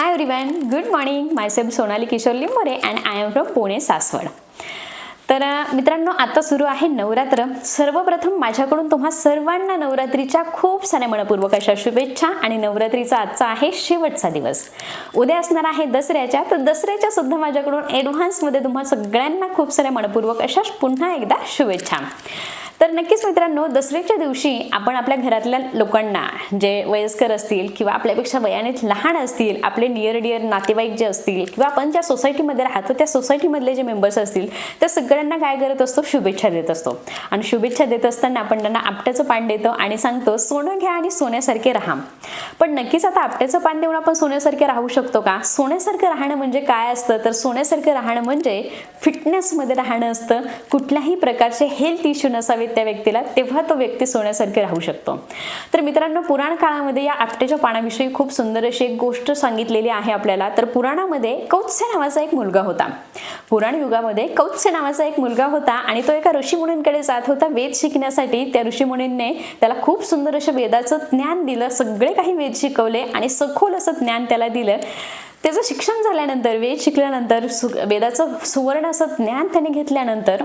Hi everyone, good morning. Myself Sonali Kishore Limbore and I am from Pune, Saswad. तर मित्रांनो आता सुरू आहे नवरात्र सर्वप्रथम माझ्याकडून तुम्हा सर्वांना नवरात्रीच्या खूप साऱ्या मनपूर्वक अशा शुभेच्छा आणि नवरात्रीचा आजचा आहे शेवटचा दिवस उद्या असणार आहे दसऱ्याच्या तर दसऱ्याच्या सुद्धा माझ्याकडून मध्ये तुम्हा सगळ्यांना खूप साऱ्या मनपूर्वक अशा पुन्हा एकदा शुभेच्छा तर नक्कीच मित्रांनो दसऱ्याच्या दिवशी आपण आपल्या घरातल्या लोकांना जे वयस्कर असतील किंवा आपल्यापेक्षा वयाने लहान असतील आपले नियर डियर नातेवाईक जे असतील किंवा आपण ज्या सोसायटीमध्ये राहतो त्या सोसायटीमधले जे मेंबर्स असतील त्या सगळ्या त्यांना काय करत असतो शुभेच्छा देत असतो आणि शुभेच्छा देत असताना आपण त्यांना आपट्याचं पान देतो आणि सांगतो सोनं घ्या आणि सोन्यासारखे राहा पण नक्कीच आता आपट्याचं पान देऊन आपण सोन्यासारखे राहू शकतो का सोन्यासारखं राहणं म्हणजे काय असतं तर सोन्यासारखं राहणं म्हणजे फिटनेस मध्ये राहणं असतं कुठल्याही प्रकारचे हेल्थ इश्यू नसावेत त्या व्यक्तीला तेव्हा तो व्यक्ती सोन्यासारखे राहू शकतो तर मित्रांनो पुराण काळामध्ये या आपट्याच्या पानाविषयी खूप सुंदर अशी एक गोष्ट सांगितलेली आहे आपल्याला तर पुराणामध्ये कौत्स्य नावाचा एक मुलगा होता पुराण युगामध्ये कौत्स्य नावाचा एक मुलगा होता आणि तो एका मुनींकडे जात होता वेद शिकण्यासाठी त्या ऋषीमुनींनी त्याला खूप सुंदर असं वेदाचं ज्ञान दिलं सगळे काही वेद शिकवले आणि सखोल असं ज्ञान त्याला दिलं त्याचं शिक्षण झाल्यानंतर वेद शिकल्यानंतर सु वेदाचं सुवर्ण असं ज्ञान त्याने घेतल्यानंतर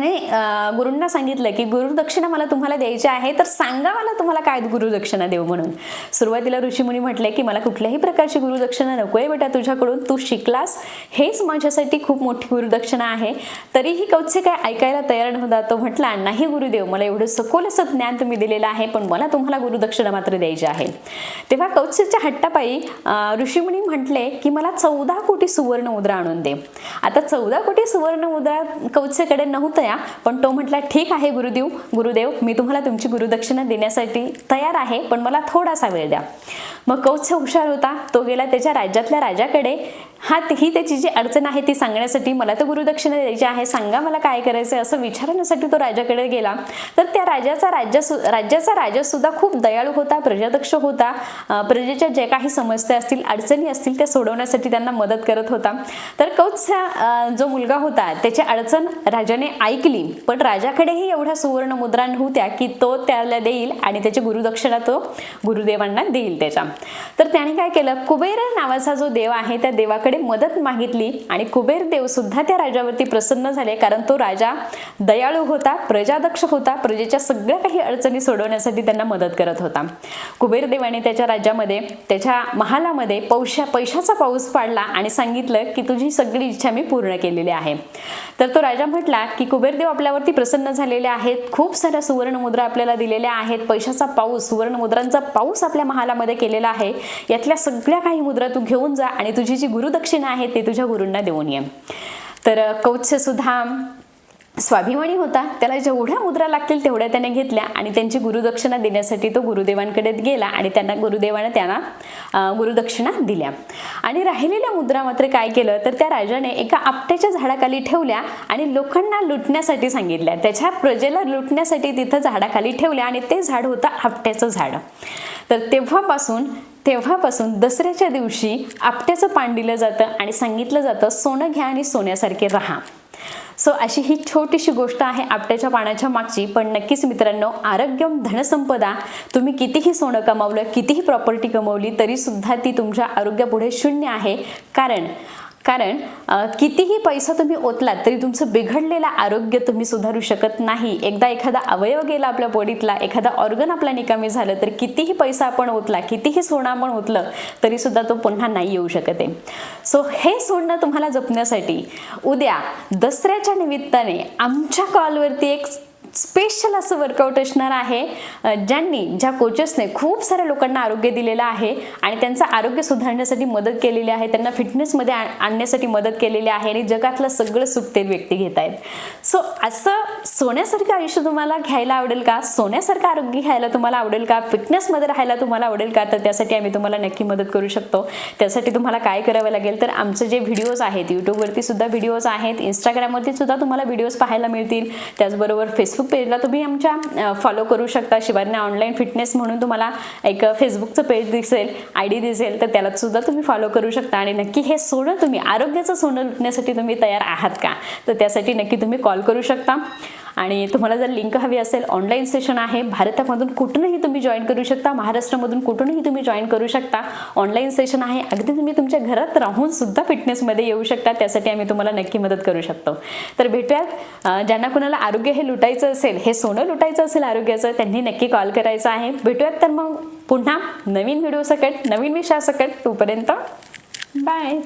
त्याने गुरूंना सांगितलं की गुरुदक्षिणा मला तुम्हाला द्यायची आहे तर सांगा मला तुम्हाला काय गुरुदक्षिणा देऊ म्हणून सुरुवातीला ऋषीमुनी म्हटले की मला कुठल्याही प्रकारची गुरुदक्षिणा नको आहे बेटा तुझ्याकडून तू शिकलास हेच माझ्यासाठी खूप मोठी गुरुदक्षिणा आहे तरीही कौत्से काय ऐकायला तयार नव्हता तो म्हटला नाही गुरुदेव मला एवढं सखोल असं ज्ञान तुम्ही दिलेलं आहे पण मला तुम्हाला गुरुदक्षिणा मात्र द्यायची आहे तेव्हा कौत्सेच्या हट्टापायी ऋषीमुनी म्हटले की मला चौदा कोटी सुवर्ण मुद्रा आणून दे आता चौदा कोटी सुवर्ण मुद्रा कौत्सेकडे नव्हतं पण तो म्हटला ठीक आहे गुरुदेव गुरुदेव मी तुम्हाला तुमची गुरुदक्षिणा देण्यासाठी तयार आहे पण मला थोडासा वेळ द्या मग कौत्स हुशार होता तो गेला त्याच्या राज्यातल्या राजाकडे हा ही त्याची जी अडचण आहे ती सांगण्यासाठी मला तर गुरुदक्षिणा द्यायची आहे सांगा मला काय करायचं असं विचारण्यासाठी तो राजाकडे गेला तर त्या राजाचा राज्य राज्याचा सुद्धा खूप दयाळू होता प्रजादक्ष होता प्रजेच्या ज्या काही समस्या असतील अडचणी असतील त्या सोडवण्यासाठी त्यांना मदत करत होता तर कौच जो मुलगा होता त्याची अडचण राजाने ऐकली पण राजाकडेही एवढ्या सुवर्ण मुद्रा नव्हत्या की तो त्याला देईल आणि त्याची गुरुदक्षिणा तो गुरुदेवांना देईल त्याच्या तर त्याने काय केलं कुबेर नावाचा जो देव आहे त्या देवा राजाकडे मदत मागितली आणि कुबेर देव सुद्धा त्या राजावरती प्रसन्न झाले कारण तो राजा दयाळू होता प्रजादक्ष होता प्रजेच्या सगळ्या काही अडचणी सोडवण्यासाठी त्यांना मदत करत होता कुबेर देवाने त्याच्या राज्यामध्ये त्याच्या महालामध्ये पौशा पैशाचा पाऊस पाडला आणि सांगितलं की तुझी सगळी इच्छा मी पूर्ण केलेली आहे तर तो राजा म्हटला की कुबेरदेव आपल्यावरती प्रसन्न झालेले आहेत खूप साऱ्या सुवर्णमुद्रा आपल्याला दिलेल्या आहेत पैशाचा पाऊस सुवर्णमुद्रांचा पाऊस आपल्या महालामध्ये केलेला आहे यातल्या सगळ्या काही मुद्रा तू घेऊन जा आणि तुझी जी गुरु गुरुदक्षिणा आहे ते तुझ्या गुरूंना देऊन ये तर कौच सुद्धा स्वाभिमानी होता त्याला जेवढ्या मुद्रा लागतील तेवढ्या त्याने घेतल्या आणि त्यांची गुरुदक्षिणा देण्यासाठी तो गुरुदेवांकडे गेला आणि त्यांना गुरुदेवाने त्यांना गुरुदक्षिणा दिल्या आणि राहिलेल्या मुद्रा मात्र काय केलं तर त्या राजाने एका आपट्याच्या झाडाखाली ठेवल्या आणि लोकांना लुटण्यासाठी सांगितल्या त्याच्या प्रजेला लुटण्यासाठी तिथं झाडाखाली ठेवल्या आणि ते झाड होतं आपट्याचं झाड तर तेव्हापासून तेव्हापासून दसऱ्याच्या दिवशी आपट्याचं पान दिलं जातं आणि सांगितलं जातं सोनं घ्या आणि सोन्यासारखे राहा सो अशी ही छोटीशी गोष्ट आहे आपट्याच्या पाण्याच्या मागची पण नक्कीच मित्रांनो आरोग्यम धनसंपदा तुम्ही कितीही सोनं कमावलं कितीही प्रॉपर्टी कमवली तरीसुद्धा ती तुमच्या आरोग्यापुढे शून्य आहे कारण कारण कितीही पैसा तुम्ही ओतलात तरी तुमचं बिघडलेलं आरोग्य तुम्ही सुधारू शकत नाही एकदा एखादा अवयव गेला आपल्या बॉडीतला एखादा ऑर्गन आपला निकामी झालं तर कितीही पैसा आपण ओतला कितीही सोनं आपण ओतलं तरी सुद्धा तो पुन्हा नाही येऊ शकत आहे सो हे सोडणं तुम्हाला जपण्यासाठी उद्या दसऱ्याच्या निमित्ताने आमच्या कॉलवरती एक स्पेशल असं वर्कआउट असणार आहे ज्यांनी ज्या कोचेसने खूप साऱ्या लोकांना आरोग्य दिलेलं आहे आणि त्यांचं आरोग्य सुधारण्यासाठी मदत केलेली आहे त्यांना फिटनेसमध्ये आणण्यासाठी मदत केलेली आहे आणि जगातलं सगळं सुटते व्यक्ती घेत आहेत सो असं सोन्यासारखं आयुष्य तुम्हाला घ्यायला आवडेल का सोन्यासारखं आरोग्य घ्यायला तुम्हाला आवडेल का फिटनेसमध्ये राहायला तुम्हाला आवडेल का तर त्यासाठी आम्ही तुम्हाला नक्की मदत करू शकतो त्यासाठी तुम्हाला काय करावं लागेल तर आमचे जे व्हिडिओज आहेत यूट्यूबवरती सुद्धा व्हिडिओज आहेत इंस्टाग्रामवरती सुद्धा तुम्हाला व्हिडिओज पाहायला मिळतील त्याचबरोबर फेसबुक पेज पेजला तुम्ही आमच्या फॉलो करू शकता शिवाय ऑनलाईन फिटनेस म्हणून तुम्हाला एक फेसबुकचं पेज दिसेल आय डी दिसेल तर त्याला सुद्धा तुम्ही फॉलो करू शकता आणि नक्की हे सोनं तुम्ही आरोग्याचं सोनं लुटण्यासाठी तुम्ही तयार आहात का तर त्यासाठी नक्की तुम्ही कॉल करू शकता आणि तुम्हाला जर लिंक हवी असेल ऑनलाईन सेशन आहे भारतामधून कुठूनही तुम्ही जॉईन करू शकता महाराष्ट्रामधून कुठूनही तुम्ही जॉईन करू शकता ऑनलाईन सेशन आहे अगदी तुम्ही तुमच्या घरात राहून सुद्धा फिटनेसमध्ये येऊ शकता त्यासाठी आम्ही तुम्हाला नक्की मदत करू शकतो तर भेटूयात ज्यांना कुणाला आरोग्य हे लुटायचं असेल हे सोनं लुटायचं असेल आरोग्याचं त्यांनी नक्की कॉल करायचा आहे भेटूयात तर मग पुन्हा नवीन व्हिडिओ सकट नवीन सकट तोपर्यंत बाय